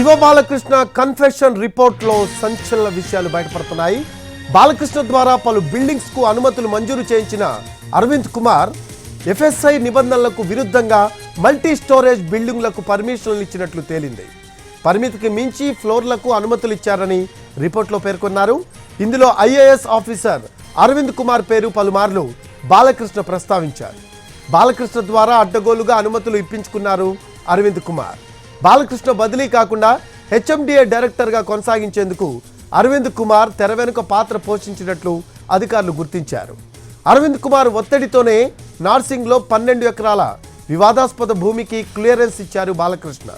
Shiva Balakrishna confession రిపోర్ట్లో సంచలన విషయాలు బయటపడుతున్నాయి. బాలకృష్ణ ద్వారా పలు బిల్డింగ్స్కు అనుమతులు మంజూరు చేయించిన అరవింద్ కుమార్ ఎఫ్ఎస్ఐ నిబంధనలకు విరుద్ధంగా మల్టీ స్టోరేజ్ బిల్డింగ్లకు పర్మిషన్లు ఇచ్చినట్లు తేలింది. పరిమితికి మించి ఫ్లోర్లకు అనుమతులు ఇచ్చారని రిపోర్ట్లో పేర్కొన్నారు. ఇందులో ఐఏఎస్ ఆఫీసర్ అరవింద్ కుమార్ పేరు పలుమార్లు బాలకృష్ణ ప్రస్తావించారు. బాలకృష్ణ ద్వారా అడ్డగోలుగా అనుమతులు ఇప్పించుకున్నారు అరవింద్ కుమార్. బాలకృష్ణ బదిలీ కాకుండా హెచ్ఎండిఏ డైరెక్టర్గా కొనసాగించేందుకు అరవింద్ కుమార్ తెర వెనుక పాత్ర పోషించినట్లు అధికారులు గుర్తించారు. అరవింద్ కుమార్ ఒత్తిడితోనే నార్సింగ్లో పన్నెండు ఎకరాల వివాదాస్పద భూమికి క్లియరెన్స్ ఇచ్చారు బాలకృష్ణ.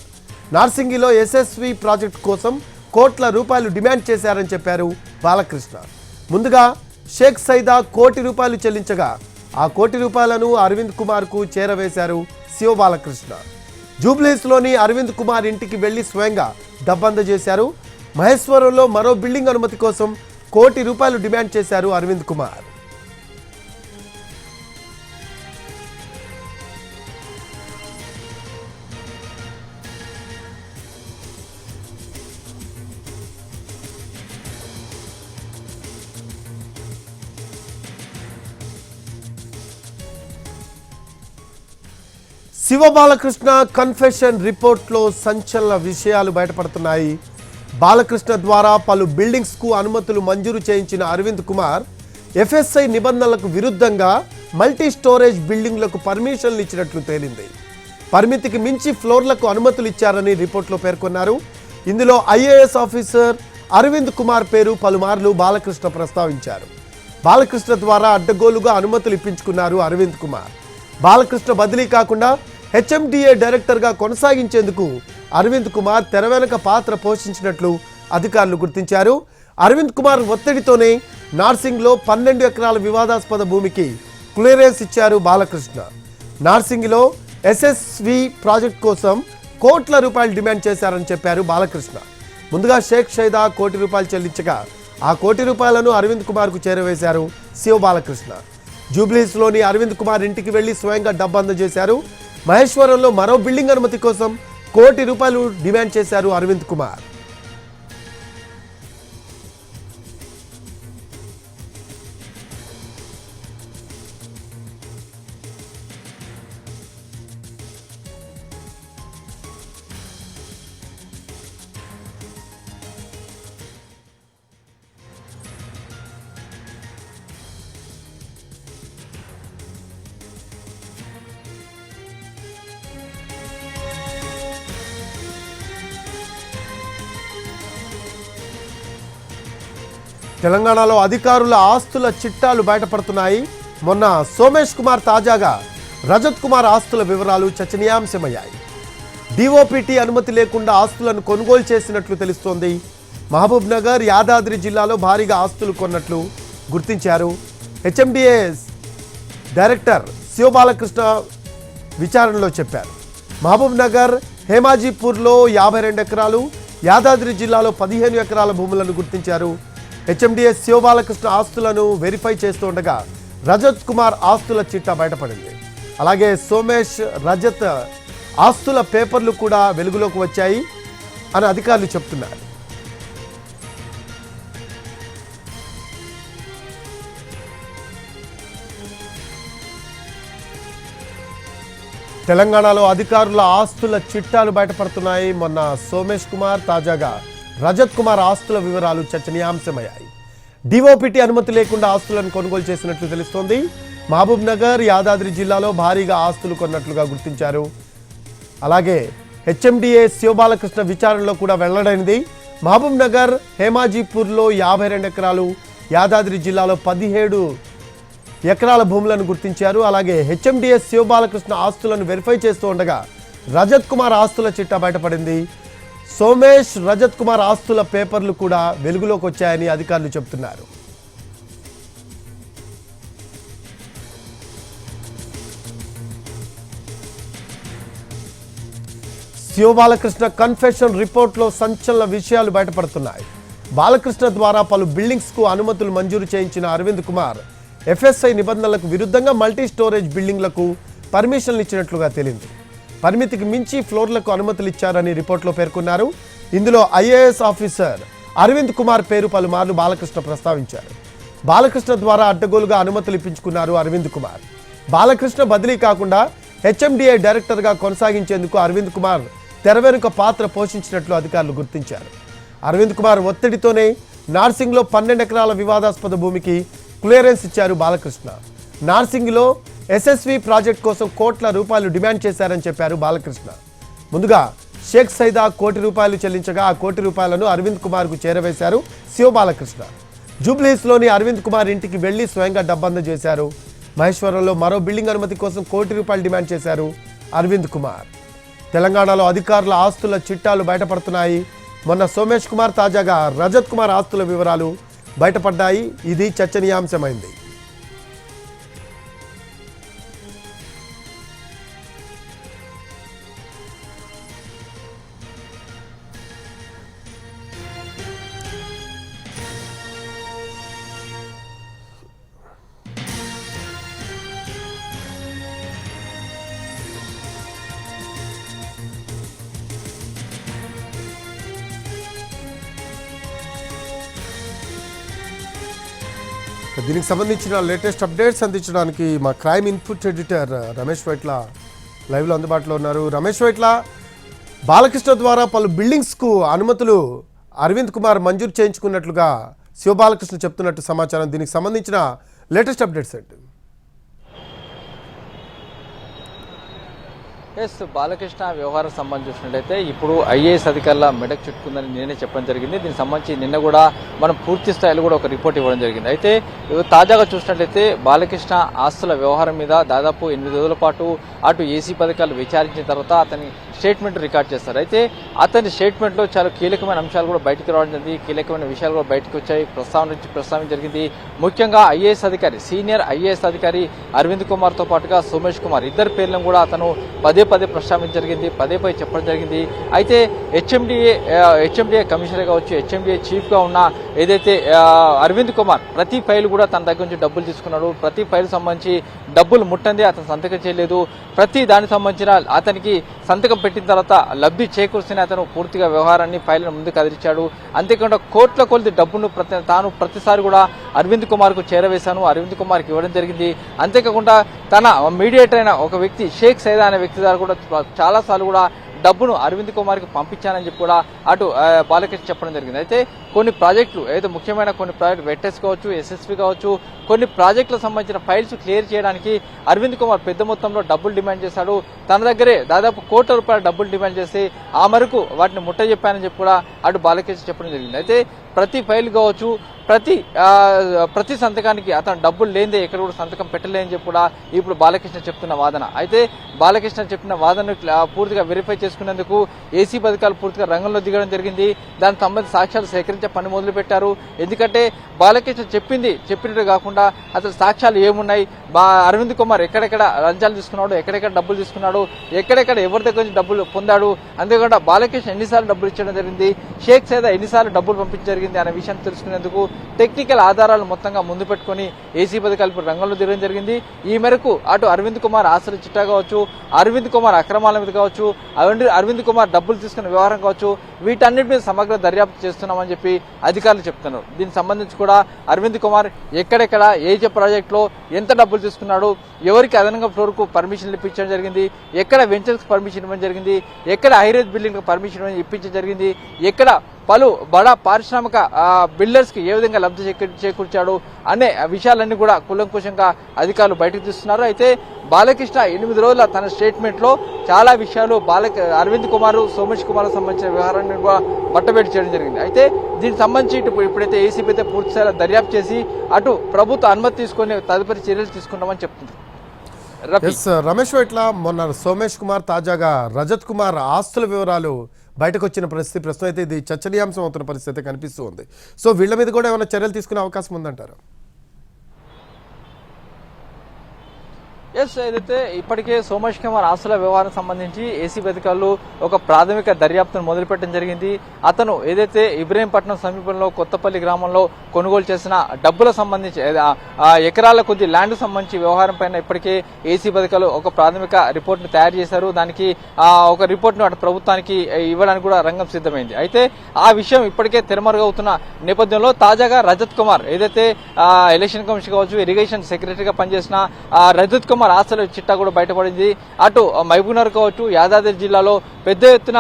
నార్సింగిలో ఎస్ఎస్వి ప్రాజెక్ట్ కోసం కోట్ల రూపాయలు డిమాండ్ చేశారని చెప్పారు బాలకృష్ణ. ముందుగా షేక్ సైదా కోటి రూపాయలు చెల్లించగా ఆ కోటి రూపాయలను అరవింద్ కుమార్కు చేరవేశారు శివ బాలకృష్ణ. జూబ్లీస్లోని అరవింద్ కుమార్ ఇంటికి వెళ్ళి స్వయంగా డబ్బందజేశారు మహేశ్వరంలో మరో బిల్డింగ్ అనుమతి కోసం కోటి రూపాయలు డిమాండ్ చేశారు అరవింద్ కుమార్. శివ బాలకృష్ణ కన్ఫెషన్ రిపోర్ట్లో సంచలన విషయాలు బయటపడుతున్నాయి. బాలకృష్ణ ద్వారా పలు బిల్డింగ్స్కు అనుమతులు మంజూరు చేయించిన అరవింద్ కుమార్ ఎఫ్ఎస్ఐ నిబంధనలకు విరుద్ధంగా మల్టీ స్టోరేజ్ బిల్డింగ్లకు పర్మిషన్లు ఇచ్చినట్లు తేలింది. పరిమితికి మించి ఫ్లోర్లకు అనుమతులు ఇచ్చారని రిపోర్ట్లో పేర్కొన్నారు. ఇందులో ఐఏఎస్ ఆఫీసర్ అరవింద్ కుమార్ పేరు పలుమార్లు బాలకృష్ణ ప్రస్తావించారు. బాలకృష్ణ ద్వారా అడ్డగోలుగా అనుమతులు ఇప్పించుకున్నారు అరవింద్ కుమార్. బాలకృష్ణ బదిలీ కాకుండా హెచ్ఎండిఏ డైరెక్టర్గా కొనసాగించేందుకు అరవింద్ కుమార్ తెర వెనక పాత్ర పోషించినట్లు అధికారులు గుర్తించారు. అరవింద్ కుమార్ ఒత్తిడితోనే నార్సింగ్లో పన్నెండు ఎకరాల వివాదాస్పద భూమికి క్లియరెన్స్ ఇచ్చారు బాలకృష్ణ. నార్సింగ్లో ఎస్ఎస్వి ప్రాజెక్ట్ కోసం కోట్ల రూపాయలు డిమాండ్ చేశారని చెప్పారు బాలకృష్ణ. ముందుగా షేక్ షైదా కోటి రూపాయలు చెల్లించగా ఆ కోటి రూపాయలను అరవింద్ కుమార్కు చేరవేశారు శివ బాలకృష్ణ. జూబ్లీస్లోని అరవింద్ కుమార్ ఇంటికి వెళ్ళి స్వయంగా డబ్బు అందజేశారు. మహేశ్వరంలో మరో బిల్డింగ్ అనుమతి కోసం కోటి రూపాయలు డిమాండ్ చేశారు అరవింద్ కుమార్. తెలంగాణలో అధికారుల ఆస్తుల చిట్టాలు బయటపడుతున్నాయి. మొన్న సోమేష్ కుమార్ తాజాగా రజత్ కుమార్ ఆస్తుల వివరాలు చర్చనీయాంశమయ్యాయి. డిఓపిటి అనుమతి లేకుండా ఆస్తులను కొనుగోలు చేసినట్లు తెలుస్తోంది. మహబూబ్ నగర్ యాదాద్రి జిల్లాలో భారీగా ఆస్తులు కొన్నట్లు గుర్తించారు. హెచ్ఎండిఏ డైరెక్టర్ శివబాలకృష్ణ విచారణలో చెప్పారు. మహబూబ్ నగర్ హేమాజీపూర్లో యాభై రెండు ఎకరాలు యాదాద్రి జిల్లాలో పదిహేను ఎకరాల భూములను గుర్తించారు. హెచ్ఎండిఎస్ శివబాలకృష్ణ ఆస్తులను వెరిఫై చేస్తుండగా రజత్ కుమార్ ఆస్తుల చిట్టా బయటపడింది. అలాగే సోమేష్ రజత్ ఆస్తుల పేపర్లు కూడా వెలుగులోకి వచ్చాయి అని అధికారులు చెప్తున్నారు. తెలంగాణలో అధికారుల ఆస్తుల చిట్టాలు బయటపడుతున్నాయి. మొన్న సోమేష్ కుమార్ తాజాగా రజత్ కుమార్ ఆస్తుల వివరాలు చర్చనీయాంశమయ్యాయి. డిఓపిటి అనుమతి లేకుండా ఆస్తులను కొనుగోలు చేసినట్లు తెలుస్తోంది. మహబూబ్ నగర్ యాదాద్రి జిల్లాలో భారీగా ఆస్తులు కొన్నట్లుగా గుర్తించారు. అలాగే హెచ్ఎండిఏ శివబాలకృష్ణ విచారణలో కూడా వెల్లడైంది. మహబూబ్ నగర్ హేమాజీపూర్లో యాభై రెండు ఎకరాలు యాదాద్రి జిల్లాలో పదిహేడు ఎకరాల భూములను గుర్తించారు. అలాగే హెచ్ఎండిఎస్ శివబాలకృష్ణ ఆస్తులను వెరిఫై చేస్తూ ఉండగా రజత్ కుమార్ ఆస్తుల చిట్టా బయటపడింది. సోమేష్ రజత్ కుమార్ ఆస్తుల పేపర్లు కూడా వెలుగులోకి వచ్చాయని అధికారులు చెబుతున్నారు. శివబాలకృష్ణ కన్ఫెషన్ రిపోర్ట్లో సంచలన విషయాలు బయటపడుతున్నాయి. బాలకృష్ణ ద్వారా పలు బిల్డింగ్స్కు అనుమతులు మంజూరు చేయించిన అరవింద్ కుమార్ ఎఫ్ఎస్ఐ నిబంధనలకు విరుద్ధంగా మల్టీ స్టోరేజ్ బిల్డింగ్లకు పర్మిషన్లు ఇచ్చినట్లుగా తేలింది. పరిమితికి మించి ఫ్లోర్లకు అనుమతులు ఇచ్చారని రిపోర్ట్లో పేర్కొన్నారు. ఇందులో ఐఏఎస్ ఆఫీసర్ అరవింద్ కుమార్ పేరు పలుమార్లు బాలకృష్ణ ప్రస్తావించారు. బాలకృష్ణ ద్వారా అడ్డగోలుగా అనుమతులు ఇప్పించుకున్నారు అరవింద్ కుమార్. బాలకృష్ణ బదిలీ కాకుండా హెచ్ఎండిఏ డైరెక్టర్గా కొనసాగించేందుకు అరవింద్ కుమార్ తెర వెనుక పాత్ర పోషించినట్లు అధికారులు గుర్తించారు. అరవింద్ కుమార్ ఒత్తిడితోనే నార్సింగ్లో పన్నెండు ఎకరాల వివాదాస్పద భూమికి క్లియరెన్స్ ఇచ్చారు బాలకృష్ణ. నార్సింగ్లో ఎస్ఎస్వి ప్రాజెక్ట్ కోసం కోట్ల రూపాయలు డిమాండ్ చేశారని చెప్పారు బాలకృష్ణ. ముందుగా షేక్ సైదా కోటి రూపాయలు చెల్లించగా ఆ కోటి రూపాయలను అరవింద్ కుమార్కు చేరవేశారు శివ బాలకృష్ణ. జూబ్లీస్లోని అరవింద్ కుమార్ ఇంటికి వెళ్ళి స్వయంగా డబ్బంద చేశారు. మహేశ్వరంలో మరో బిల్డింగ్ అనుమతి కోసం కోటి రూపాయలు డిమాండ్ చేశారు అరవింద్ కుమార్. తెలంగాణలో అధికారుల ఆస్తుల చిట్టాలు బయటపడుతున్నాయి. మొన్న సోమేష్ కుమార్ తాజాగా రజత్ కుమార్ ఆస్తుల వివరాలు బయటపడ్డాయి. ఇది చర్చనీయాంశమైంది. దీనికి సంబంధించిన లేటెస్ట్ అప్డేట్స్ అందించడానికి మా crime input editor Ramesh Vaitla లైవ్లో అందుబాటులో ఉన్నారు. రమేష్ వైట్ల బాలకృష్ణ ద్వారా పలు బిల్డింగ్స్కు అనుమతులు అరవింద్ కుమార్ మంజూరు చేయించుకున్నట్లుగా శివబాలకృష్ణ చెప్తున్నట్టు సమాచారం. దీనికి సంబంధించిన లేటెస్ట్ అప్డేట్స్ ఏంటి? ఎస్ బాలకృష్ణ వ్యవహారం సంబంధించి చూసినట్లయితే ఇప్పుడు ఐఏఎస్ అధికారుల మెడకు చుట్టుకుందని నేనే చెప్పడం జరిగింది. దీనికి సంబంధించి నిన్న కూడా మనం పూర్తి స్థాయిలో కూడా ఒక రిపోర్ట్ ఇవ్వడం జరిగింది. అయితే తాజాగా చూసినట్లయితే బాలకృష్ణ ఆస్తుల వ్యవహారం మీద దాదాపు ఎనిమిది రోజుల పాటు అటు ఏసీ పథకాలు విచారించిన తర్వాత అతని స్టేట్మెంట్ రికార్డ్ చేస్తారు. అయితే అతని స్టేట్మెంట్లో చాలా కీలకమైన అంశాలు కూడా బయటకు రావడం జరిగింది. కీలకమైన విషయాలు కూడా బయటకు వచ్చాయి. ప్రస్తావన ప్రస్తావన జరిగింది. ముఖ్యంగా ఐఏఎస్ అధికారి సీనియర్ ఐఏఎస్ అధికారి అరవింద్ కుమార్తో పాటుగా సోమేష్ కుమార్ ఇద్దరు పేర్లను కూడా అతను పదే పదే ప్రస్తావించడం జరిగింది పదే పదే చెప్పడం జరిగింది. అయితే హెచ్ఎండిఏ హెచ్ఎండిఏ కమిషనర్ కావచ్చు హెచ్ఎండిఏ చీఫ్గా ఉన్న ఏదైతే అరవింద్ కుమార్ ప్రతి ఫైల్ కూడా తన దగ్గర నుంచి డబ్బులు తీసుకున్నాడు. ప్రతి ఫైల్ సంబంధించి డబ్బులు ముట్టంది అతను సంతకం చేయలేదు. ప్రతి దానికి సంబంధించిన అతనికి సంతకం పెట్టిన తర్వాత లబ్ధి చేకూర్చిన అతను పూర్తిగా వ్యవహారాన్ని ఫైల్ను ముందుకు కదిలించాడు అంతేకాకుండా కోట్ల కొలిది డబ్బును ప్రతి తాను ప్రతిసారి కూడా అరవింద్ కుమార్కు చేరవేశాను. అరవింద్ కుమార్కి ఇవ్వడం జరిగింది. అంతేకాకుండా తన మీడియేటర్ అయిన ఒక వ్యక్తి షేక్ సైదా అనే వ్యక్తి ద్వారా కూడా చాలా సార్లు కూడా డబ్బును అరవింద్ కుమార్కి పంపించానని చెప్పి కూడా అటు బాలకృష్ణ చెప్పడం జరిగింది. అయితే కొన్ని ప్రాజెక్టులు ఏదైతే ముఖ్యమైన కొన్ని ప్రాజెక్టు వెట్టెస్ కావచ్చు ఎస్ఎస్పి కావచ్చు కొన్ని ప్రాజెక్టులకు సంబంధించిన ఫైల్స్ క్లియర్ చేయడానికి అరవింద్ కుమార్ పెద్ద మొత్తంలో డబ్బులు డిమాండ్ చేశాడు. తన దగ్గరే దాదాపు కోట్ల రూపాయల డబ్బులు డిమాండ్ చేసి ఆ మేరకు వాటిని ముట్ట చెప్పానని చెప్పి కూడా అటు బాలకృష్ణ చెప్పడం జరిగింది. అయితే ప్రతి ఫైల్ కావచ్చు ప్రతి ప్రతి సంతకానికి అతను డబ్బులు లేనిదే ఎక్కడ కూడా సంతకం పెట్టలేని చెప్పి కూడా ఇప్పుడు బాలకృష్ణ చెప్తున్న వాదన. అయితే బాలకృష్ణ చెప్పిన వాదనను పూర్తిగా వెరిఫై చేసుకునేందుకు ఏసీ పథకాలు పూర్తిగా రంగంలో దిగడం జరిగింది. దానికి సంబంధించి సాక్ష్యాలు సేకరించి పని మొదలుపెట్టారు. ఎందుకంటే బాలకృష్ణ చెప్పింది చెప్పినట్టు కాకుండా అసలు సాక్ష్యాలు ఏమున్నాయి? బా అరవింద్ కుమార్ ఎక్కడెక్కడ లంచాలు తీసుకున్నాడు ఎక్కడెక్కడ డబ్బులు తీసుకున్నాడు ఎక్కడెక్కడ ఎవరి దగ్గర నుంచి డబ్బులు పొందాడు అంతేకాకుండా బాలకృష్ణ ఎన్నిసార్లు డబ్బులు ఇచ్చడం జరిగింది షేక్ సైదా ఎన్నిసార్లు డబ్బులు పంపించడం జరిగింది అనే విషయం తెలుసుకునేందుకు టెక్నికల్ ఆధారాలు మొత్తంగా ముందు పెట్టుకుని ఏసీ పథకాలు రంగంలో దిగడం జరిగింది. ఈ మేరకు అటు అరవింద్ కుమార్ ఆస్తుల చిట్టా కావచ్చు అరవింద్ కుమార్ అక్రమాల మీద కావచ్చు అరవింద్ అరవింద్ కుమార్ డబ్బులు తీసుకున్న వ్యవహారం కావచ్చు వీటన్నిటి మీద సమగ్ర దర్యాప్తు చేస్తున్నామని చెప్పి అధికారులు చెప్తున్నారు. దీనికి సంబంధించి కూడా అరవింద్ కుమార్ ఎక్కడెక్కడ ఏజే ప్రాజెక్టులో ఎంత డబ్బులు తీసుకున్నాడు ఎవరికి అదనంగా ఫ్లోర్కు పర్మిషన్ ఇప్పించడం జరిగింది ఎక్కడ వెంచర్స్ పర్మిషన్ ఇవ్వడం జరిగింది ఎక్కడ హైరేజ్ బిల్డింగ్ పర్మిషన్ ఇప్పించడం జరిగింది ఎక్కడ పలు బడా పారిశ్రామిక బిల్డర్స్కి ఏ విధంగా లబ్ధి చేకూర్చాడు అనే విషయాలన్నీ కూడా కులంకుశంగా అధికారులు బయటకు తీస్తున్నారు. అయితే బాలకృష్ణ ఎనిమిది రోజుల తన స్టేట్మెంట్లో చాలా విషయాలు బాలక అరవింద్ కుమార్ సోమేష్ కుమార్ సంబంధించిన వ్యవహారాన్ని కూడా బట్టబెట్టి చేయడం జరిగింది. అయితే దీనికి సంబంధించి ఇటు ఇప్పుడైతే ఏసీపీ అయితే పూర్తిస్థాయిలో దర్యాప్తు చేసి అటు ప్రభుత్వ అనుమతి తీసుకొని తదుపరి చర్యలు తీసుకుంటామని చెప్తుంది. రమేష్ వైట్ల మొన్న సోమేష్ కుమార్ తాజాగా రజత్ కుమార్ ఆస్తుల వివరాలు బయటకు వచ్చిన పరిస్థితి ప్రస్తుతం అయితే ఇది చర్చనీయాంశం అవుతున్న పరిస్థితి అయితే కనిపిస్తూ ఉంది. సో వీళ్ళ మీద కూడా ఏమైనా చర్యలు తీసుకునే అవకాశం ఉందంటారు? ఎస్ ఏదైతే ఇప్పటికే సోమేష్ కుమార్ ఆస్తుల వ్యవహారం సంబంధించి ఏసీబీ అధికారులు ఒక ప్రాథమిక దర్యాప్తును మొదలుపెట్టడం జరిగింది. అతను ఏదైతే ఇబ్రహీంపట్నం సమీపంలో కొత్తపల్లి గ్రామంలో కొనుగోలు చేసిన డబ్బుల సంబంధించి ఎకరాల కొద్ది ల్యాండ్ సంబంధించి వ్యవహారం పైన ఇప్పటికే ఏసీబీ అధికారులు ఒక ప్రాథమిక రిపోర్ట్ను తయారు చేశారు. దానికి ఒక రిపోర్ట్ను అటు ప్రభుత్వానికి ఇవ్వడానికి కూడా రంగం సిద్ధమైంది. అయితే ఆ విషయం ఇప్పటికే తెరమరుగవుతున్న నేపథ్యంలో తాజాగా రజత్ కుమార్ ఏదైతే ఎలక్షన్ కమిషన్ కావచ్చు ఇరిగేషన్ సెక్రటరీగా పనిచేసిన రజత్ కుమార్ ఆస్తుల చిట్టా కూడా బయటపడింది. అటు మహబూబ్నగర్ కావచ్చు యాదాద్రి జిల్లాలో పెద్ద ఎత్తున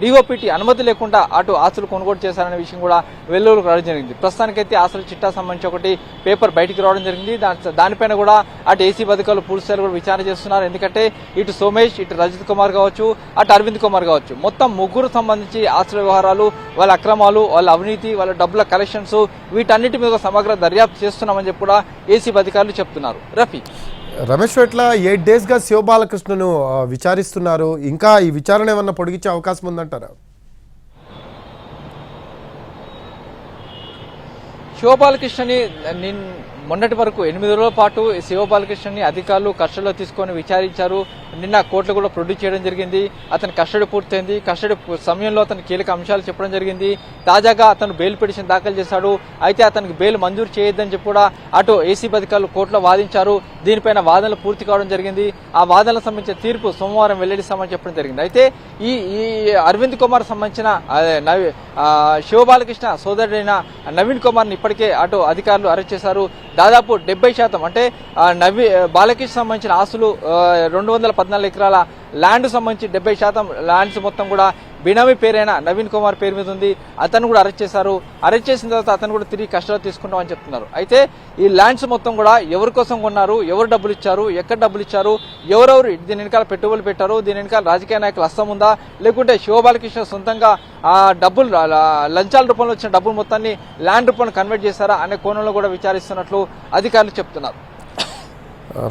డిఓపిటి అనుమతి లేకుండా అటు ఆస్తులు కొనుగోలు చేశారనే విషయం కూడా వెల్లూరు రావడం జరిగింది. ప్రస్తుతానికైతే ఆస్తుల చిట్టా సంబంధించి ఒకటి పేపర్ బయటికి రావడం జరిగింది. దాని దానిపైన కూడా అటు ఏసీ అధికారులు పూర్తిస్థాయిలో కూడా విచారణ చేస్తున్నారు. ఎందుకంటే ఇటు సోమేష్ ఇటు రజత్ కుమార్ కావచ్చు అటు అరవింద్ కుమార్ కావచ్చు మొత్తం ముగ్గురు సంబంధించి ఆస్తుల వ్యవహారాలు వాళ్ళ అక్రమాలు వాళ్ళ అవినీతి వాళ్ళ డబ్బుల కలెక్షన్స్ వీటన్నిటి మీద సమగ్ర దర్యాప్తు చేస్తున్నామని చెప్పి కూడా ఏసీ అధికారులు చెప్తున్నారు. రఫీ. రమేష్ పెట్ల ఎయిట్ డేస్గా శివబాలకృష్ణను విచారిస్తున్నారు. ఇంకా ఈ విచారణ ఏమన్నా పొడిగించే అవకాశం ఉందంటారా? శివబాలకృష్ణని మొన్నటి వరకు ఎనిమిది రోజుల పాటు శివబాలకృష్ణని అధికారులు కస్టడీలో తీసుకొని విచారించారు. నిన్న కోర్టులో కూడా ప్రొడ్యూస్ చేయడం జరిగింది. అతని కస్టడీ పూర్తయింది. కస్టడీ సమయంలో అతని కీలక అంశాలు చెప్పడం జరిగింది. తాజాగా అతను బెయిల్ పిటిషన్ దాఖలు చేశాడు. అయితే అతనికి బెయిల్ మంజూరు చేయొద్దని చెప్పి కూడా అటు ఏసీబీ అధికారులు కోర్టులో వాదించారు. దీనిపైన వాదనలు పూర్తి కావడం జరిగింది. ఆ వాదనలకు సంబంధించిన తీర్పు సోమవారం వెల్లడిస్తామని చెప్పడం జరిగింది. అయితే ఈ ఈ అరవింద్ కుమార్ సంబంధించిన శివబాలకృష్ణ సోదరుడైన నవీన్ కుమార్ని ఇప్పటికే అటు అధికారులు అరెస్ట్ చేశారు. దాదాపు డెబ్బై శాతం అంటే నవీ బాలకృష్ణ సంబంధించిన ఆస్తులు రెండు వందల పద్నాలుగు ఎకరాల ల్యాండ్ సంబంధించి డెబ్బై శాతం ల్యాండ్స్ మొత్తం కూడా బినామీ పేరైన నవీన్ కుమార్ పేరు మీద ఉంది. అతను కూడా అరెస్ట్ చేశారు. అరెస్ట్ చేసిన తర్వాత అతను కూడా తిరిగి కష్టాలు తీసుకుంటామని చెప్తున్నారు. అయితే ఈ ల్యాండ్స్ మొత్తం కూడా ఎవరి కోసం కొన్నారు? ఎవరు డబ్బులు ఇచ్చారు? ఎక్కడ డబ్బులు ఇచ్చారు? ఎవరెవరు దీని వెనకాల పెట్టుబడులు పెట్టారు? దీని వెనకాల రాజకీయ నాయకులు అస్తం ఉందా? లేకుంటే శివబాలకృష్ణ సొంతంగా ఆ డబ్బులు లంచాల రూపంలో వచ్చిన డబ్బులు మొత్తాన్ని ల్యాండ్ రూపంలో కన్వర్ట్ చేశారా? అనే కోణంలో కూడా విచారిస్తున్నట్లు అధికారులు చెప్తున్నారు.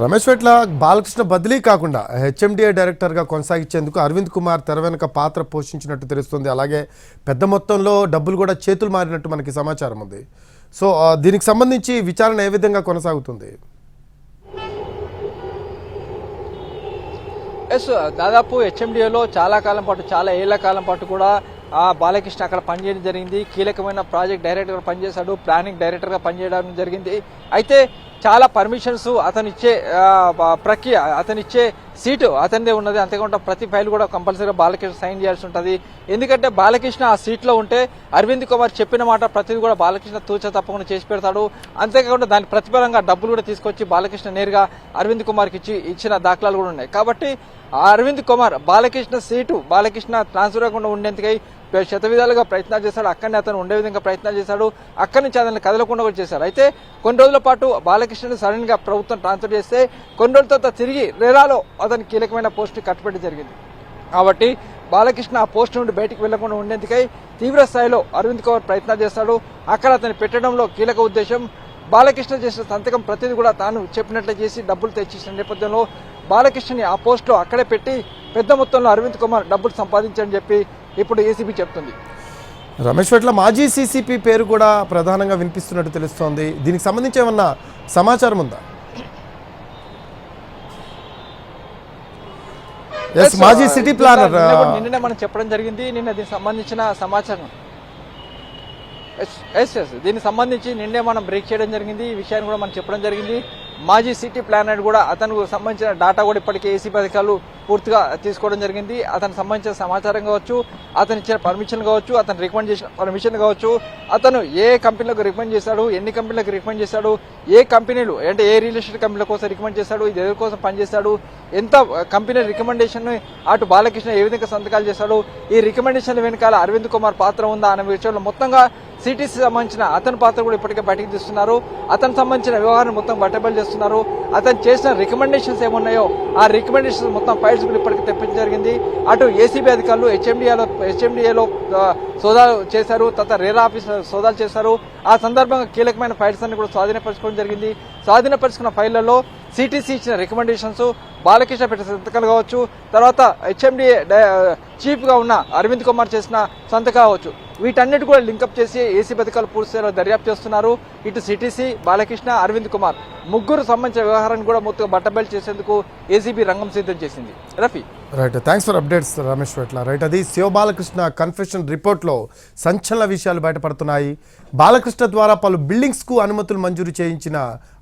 రమేష్ పెట్ల బాలకృష్ణ బదిలీ కాకుండా హెచ్ఎండిఏ డైరెక్టర్గా కొనసాగించేందుకు అరవింద్ కుమార్ తెర వెనుక పాత్ర పోషించినట్టు తెలుస్తుంది. అలాగే పెద్ద మొత్తంలో డబ్బులు కూడా చేతులు మారినట్టు మనకి సమాచారం ఉంది. సో దీనికి సంబంధించి విచారణ ఏ విధంగా కొనసాగుతుంది? ఎస్ దాదాపు హెచ్ఎండిఏలో చాలా కాలం పాటు చాలా ఏళ్ళ కాలం పాటు కూడా బాలకృష్ణ అక్కడ పనిచేయడం జరిగింది. కీలకమైన ప్రాజెక్ట్ డైరెక్టర్గా పనిచేశాడు. ప్లానింగ్ డైరెక్టర్గా పనిచేయడం జరిగింది. అయితే చాలా పర్మిషన్స్ అతను ఇచ్చే ప్రక్రియ అతను ఇచ్చే సీటు అతనిదే ఉన్నది. అంతేకాకుండా ప్రతి ఫైల్ కూడా కంపల్సరీగా బాలకృష్ణ సైన్ చేయాల్సి ఉంటుంది. ఎందుకంటే బాలకృష్ణ ఆ సీట్లో ఉంటే అరవింద్ కుమార్ చెప్పిన మాట ప్రతిదీ కూడా బాలకృష్ణ తూచ తప్పకుండా చేసి పెడతాడు. అంతేకాకుండా దాని ప్రతిఫలంగా డబ్బులు కూడా తీసుకొచ్చి బాలకృష్ణ నేరుగా అరవింద్ కుమార్కి ఇచ్చి ఇచ్చిన దాఖలాలు కూడా ఉన్నాయి. కాబట్టి అరవింద్ కుమార్ బాలకృష్ణ సీటు బాలకృష్ణ ట్రాన్స్ఫర్ అవ్వకుండా ఉండేందుకై శత విధాలుగా ప్రయత్నాలు చేశాడు. అక్కడనే అతను ఉండే విధంగా ప్రయత్నాలు చేశాడు. అక్కడి నుంచి అతను కదలకుండా కూడా చేశారు. అయితే కొన్ని రోజుల పాటు బాలకృష్ణని సడన్గా ప్రభుత్వం ట్రాన్స్ఫర్ చేస్తే కొన్ని రోజుల తర్వాత తిరిగి రేరాలో అతని కీలకమైన పోస్టు కట్టుబడి జరిగింది. కాబట్టి బాలకృష్ణ ఆ పోస్ట్ నుండి బయటకు వెళ్ళకుండా ఉండేందుకై తీవ్ర స్థాయిలో అరవింద్ కుమార్ ప్రయత్నాలు చేస్తాడు. అక్కడ అతన్ని పెట్టడంలో కీలక ఉద్దేశం బాలకృష్ణ చేసిన సంతకం ప్రతిదీ కూడా తాను చెప్పినట్లు చేసి డబ్బులు తెచ్చేసిన నేపథ్యంలో బాలకృష్ణని ఆ పోస్టులో అక్కడే పెట్టి పెద్ద మొత్తంలో అరవింద్ కుమార్ డబ్బులు సంపాదించని చెప్పి ఇప్పుడు ఏసీబీ చెప్తుంది. రమేష్ పెట్ల మాజీ సీసీపీ పేరు కూడా ప్రధానంగా వినిపిస్తున్నట్టు తెలుస్తోంది. దీనికి సంబంధించి ఏమన్నా సమాచారం ఉందా? ఎస్ మాజీ సిటీ ప్లానర్ నిన్న కూడా- నిన్ననే మనం చెప్పడం జరిగింది. నిన్న దీనికి సంబంధించిన సమాచారం. ఎస్ ఎస్ ఎస్ దీనికి సంబంధించి నిన్నే మనం బ్రేక్ చేయడం జరిగింది. ఈ విషయాన్ని కూడా మనం చెప్పడం జరిగింది. మాజీ సిటీ ప్లానర్ కూడా అతనికి సంబంధించిన డాటా కూడా ఇప్పటికే ఏసీ పథకాలు పూర్తిగా తీసుకోవడం జరిగింది. అతనికి సంబంధించిన సమాచారం కావచ్చు అతను ఇచ్చిన పర్మిషన్ కావచ్చు అతను రికమెండ్ చేసిన పర్మిషన్ కావచ్చు అతను ఏ కంపెనీలకు రికమెండ్ చేశాడు ఎన్ని కంపెనీలకు రికమెండ్ చేశాడు ఏ కంపెనీలు అంటే ఏ రియల్ ఎస్టేట్ కంపెనీల కోసం రికమెండ్ చేశాడు ఇది ఎవరి కోసం పనిచేశాడు ఎంత కంపెనీ రికమెండేషన్ అటు బాలకృష్ణ ఏ విధంగా సంతకాలు చేశాడు ఈ రికమెండేషన్ వెనకాల అరవింద్ కుమార్ పాత్ర ఉందా అనే విషయంలో మొత్తంగా సిటీసీ సంబంధించిన అతని పాత్ర కూడా ఇప్పటికే బయటకు తీస్తున్నారు. అతనికి సంబంధించిన వ్యవహారం మొత్తం బట్టబయలు చేస్తున్నారు. అతను చేసిన రికమెండేషన్స్ ఏమున్నాయో ఆ రికమెండేషన్స్ మొత్తం ఫైల్స్ కూడా ఇప్పటికి తెప్పించడం జరిగింది. అటు ఏసీబీ అధికారులు హెచ్ఎండిఏలో హెచ్ఎండిఏలో సోదాలు చేశారు. తర్వాత రేరా ఆఫీస్ సోదాలు చేశారు. ఆ సందర్భంగా కీలకమైన ఫైల్స్ అన్ని కూడా స్వాధీనపరచుకోవడం జరిగింది. స్వాధీనపరుచుకున్న ఫైళ్ళలో సిటీసీ ఇచ్చిన రికమెండేషన్స్ బాలకృష్ణ పెట్టిన సంతకాలు కావచ్చు తర్వాత హెచ్ఎండి చీఫ్గా ఉన్న అరవింద్ కుమార్ చేసిన సంతకం కావచ్చు. వీటన్నిటి కూడా లింకప్ చేసి ఏసీ పథకాలు పూర్తి స్థాయిలో దర్యాప్తు చేస్తున్నారు. ఇటు సిటీసీ బాలకృష్ణ అరవింద్ కుమార్ ముగ్గురు సంబంధించిన వ్యవహారాన్ని కూడా మొత్తం బట్టబయలు చేసేందుకు ఏసీబీ రంగం సిద్ధం చేసింది. Rafi. Right thanks for updates Ramesh Vetla right అది శివ బాలకృష్ణ కన్ఫెషన్ రిపోర్ట్లో సంచలన విషయాలు బయటపడుతున్నాయి. బాలకృష్ణ ద్వారా పలు బిల్డింగ్స్కు అనుమతులు మంజూరు చేయించిన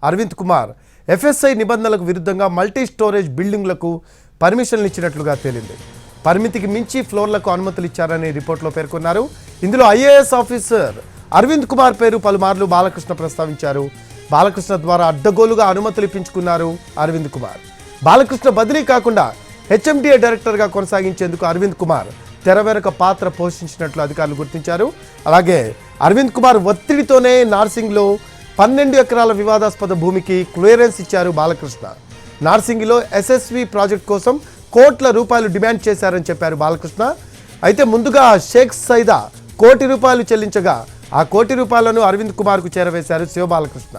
అరవింద్ కుమార్ ఎఫ్ఎస్ఐ నిబంధనలకు విరుద్ధంగా మల్టీ స్టోరేజ్ బిల్డింగ్లకు పర్మిషన్లు ఇచ్చినట్లుగా తేలింది. పరిమితికి మించి ఫ్లోర్లకు అనుమతులు ఇచ్చారని రిపోర్ట్లో పేర్కొన్నారు. ఇందులో ఐఏఎస్ ఆఫీసర్ అరవింద్ కుమార్ పేరు పలుమార్లు బాలకృష్ణ ప్రస్తావించారు. బాలకృష్ణ ద్వారా అడ్డగోలుగా అనుమతులు ఇప్పించుకున్నారు అరవింద్ కుమార్. బాలకృష్ణ బదిలీ కాకుండా హెచ్ఎండిఏ డైరెక్టర్గా కొనసాగించేందుకు అరవింద్ కుమార్ తెర పాత్ర పోషించినట్లు అధికారులు గుర్తించారు. అలాగే అరవింద్ కుమార్ ఒత్తిడితోనే నార్సింగ్లో పన్నెండు ఎకరాల వివాదాస్పద భూమికి క్లియరెన్స్ ఇచ్చారు బాలకృష్ణ. నార్సింగిలో ఎస్ఎస్వి ప్రాజెక్ట్ కోసం కోట్ల రూపాయలు డిమాండ్ చేశారని చెప్పారు బాలకృష్ణ. అయితే ముందుగా షేక్ సైదా కోటి రూపాయలు చెల్లించగా ఆ కోటి రూపాయలను అరవింద్ కుమార్కు చేరవేశారు శివబాలకృష్ణ.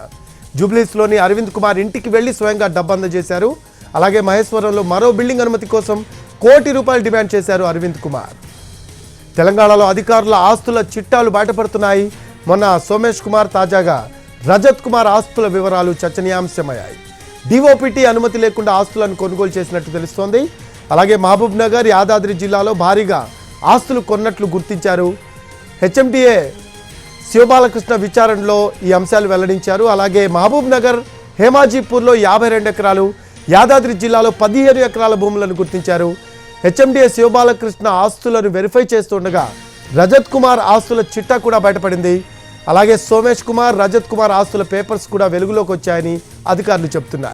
జూబ్లీస్లోని అరవింద్ కుమార్ ఇంటికి వెళ్ళి స్వయంగా డబ్బు అందజేశారు అలాగే మహేశ్వరంలో మరో బిల్డింగ్ అనుమతి కోసం కోటి రూపాయలు డిమాండ్ చేశారు అరవింద్ కుమార్. తెలంగాణలో అధికారుల ఆస్తుల చిట్టాలు బయటపడుతున్నాయి. మొన్న సోమేష్ కుమార్ తాజాగా రజత్ కుమార్ ఆస్తుల వివరాలు చర్చనీయాంశమయ్యాయి. డిఓపిటీ అనుమతి లేకుండా ఆస్తులను కొనుగోలు చేసినట్టు తెలుస్తోంది. అలాగే మహబూబ్ నగర్ యాదాద్రి జిల్లాలో భారీగా ఆస్తులు కొన్నట్లు గుర్తించారు. హెచ్ఎండిఏ శివబాలకృష్ణ విచారణలో ఈ అంశాలు వెల్లడించారు. అలాగే మహబూబ్ నగర్ హేమాజీపూర్లో యాభై రెండు ఎకరాలు యాదాద్రి జిల్లాలో పదిహేను ఎకరాల భూములను గుర్తించారు. హెచ్ఎండిఏ శివబాలకృష్ణ ఆస్తులను వెరిఫై చేస్తుండగా రజత్ కుమార్ ఆస్తుల చిట్టా కూడా బయటపడింది. అలాగే సోమేష్ కుమార్ రజత్ కుమార్ ఆస్తుల పేపర్స్ కూడా వెలుగులోకి వచ్చాయని అధికారులు చెబుతున్నారు.